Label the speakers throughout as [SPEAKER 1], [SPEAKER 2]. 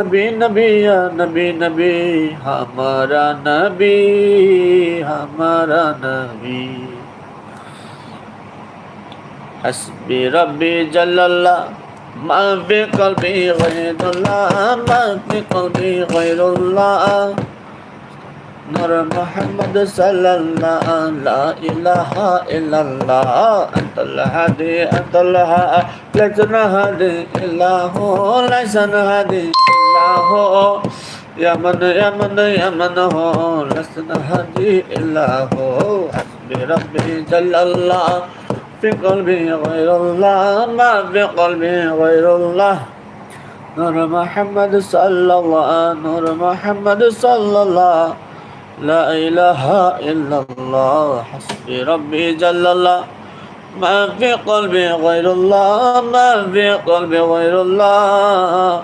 [SPEAKER 1] नबी नबी या नबी नबी हमारा नबी हमारा नबी हस्बी रबी जल्लल्लाह ما في قلبي غير الله ما في قلبي غير الله نور محمد صلى الله لا إله إلا الله أنت الهادي أنت الهادي ليس نهادي إلا هو ليس نهادي إلا هو يا من يا من يا من هو لست نهادي إلا هو حسبي ربي جل الله في قلبي غير الله ما في قلبي غير الله نور محمد صلى الله نور محمد صلى الله لا إله إلا الله حسبي ربي جل الله ما في قلبي غير الله ما في قلبي غير الله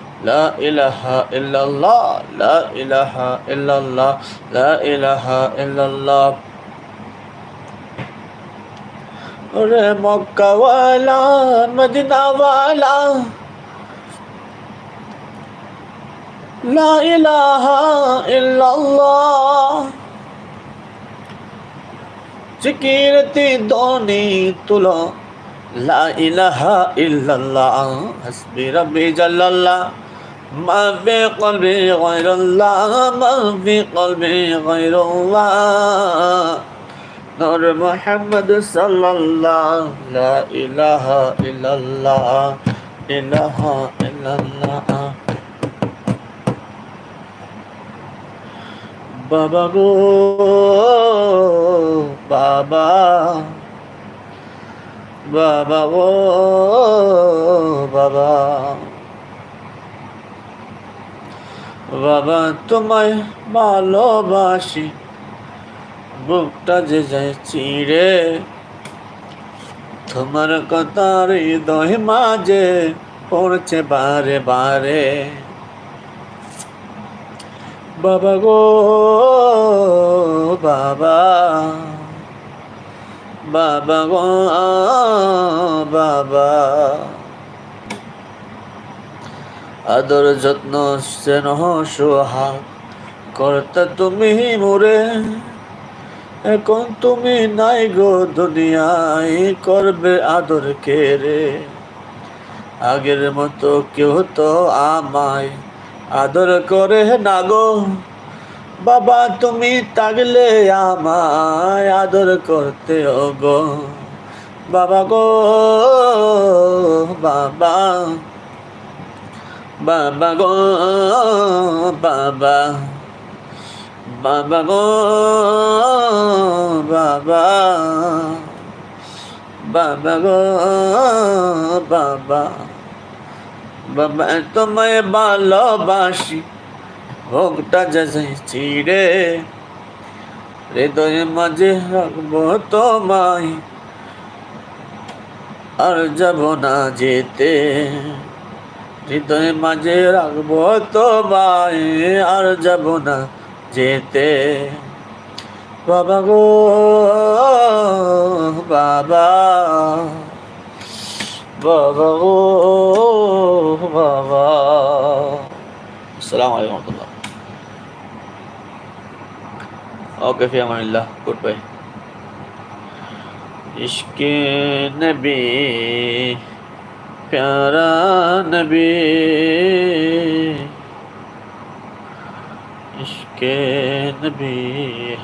[SPEAKER 1] লা ইলাহা ইল্লাল্লাহ, লা ইলাহা ইল্লাল্লাহ, লা ইলাহা ইল্লাল্লাহ। ওরে মক্কাওয়ালা, মদিনাওয়ালা, লা ইলাহা ইল্লাল্লাহ। জিকিরতি দনি তুলা, লা ইলাহা ইল্লাল্লাহ, হাসবি রাব্বি জাল্লাল্লাহ। ما في قلبي غير الله ما في قلبي غير الله نور محمد صلى الله لا إله إلا الله إله إلا الله বাবা গো বাবা বাবা গো বাবা বাবা, তোমায় ভালোবাসি। বুকটা যে যায় চিড়ে, তোমার কথা হৃদয় মাঝে পড়ছে বারে বারে। বাবা গো, বাবা বাবা গো, বাবা। আদর যত্ন স্নেহ সোহাগ কর্তা তুমি মোরে। এখন তুমি নাই গো দুনিয়ায়, করবে আদর কে রে? আগের মতো কেউ তো আমায় আদর করে না গো। বাবা, তুমি তাগলে আমায় আদর করতে গো। বাবা গো, বাবা। বাবা গো, বাবা। বাবা গো, বাবা। বাবা গো, বাবা। বাবা, তোমায় ভালোবাসি। ভোগটা যাই চিড়ে হৃদয় মাঝে রাখব তোমায়। আর যাব না যেতে। হৃদয় মাঝে রাখব তোমায় আর যাব না যেতে। বাবা গো, বাবা বাবা গো, বাবা। আসসালামু আলাইকুম রহমতুল্লাহ। ওকে, ফি আমানিল্লাহ, গুড বাই। ইশকে নবী प्यारा नबी इश्के नबी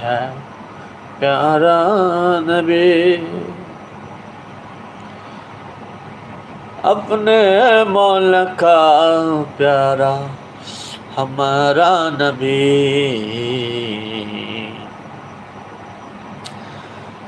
[SPEAKER 1] है प्यारा नबी अपने मौल का प्यारा हमारा नबी